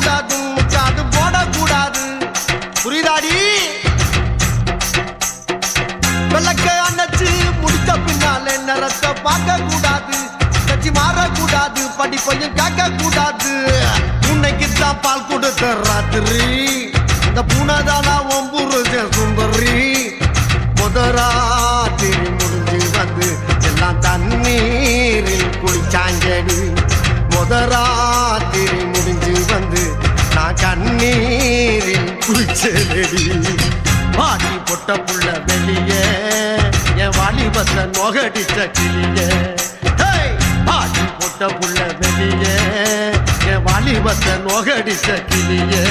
கூடாது முக்காது போட கூடாது புரியுதாடி விளக்க அணைச்சு முடிச்ச பின்னாலே நிறத்தை பார்க்க கூடாது கட்சி மாறக்கூடாது படிப்பையும் கேட்க கூடாது உன்னைக்கு தான் பால் கொடுத்த ராத்திரி. இந்த பூனைதானா ஒம்புருஜ சுந்தரி. முதராத்திரி முடிஞ்சு வந்து எல்லாம் தண்ணீரில் குளிச்சாஞ்சடி முதரா செலடி குளிச்சேடி பாடி பொட்ட புள்ள வெளியே என் வாலிபத்தை நொகடிச்ச கிளியே. ஹேய்! பாடி பொட்ட புள்ள வெளியே என் வாலிபத்தை நொகடிச்ச கிளியே.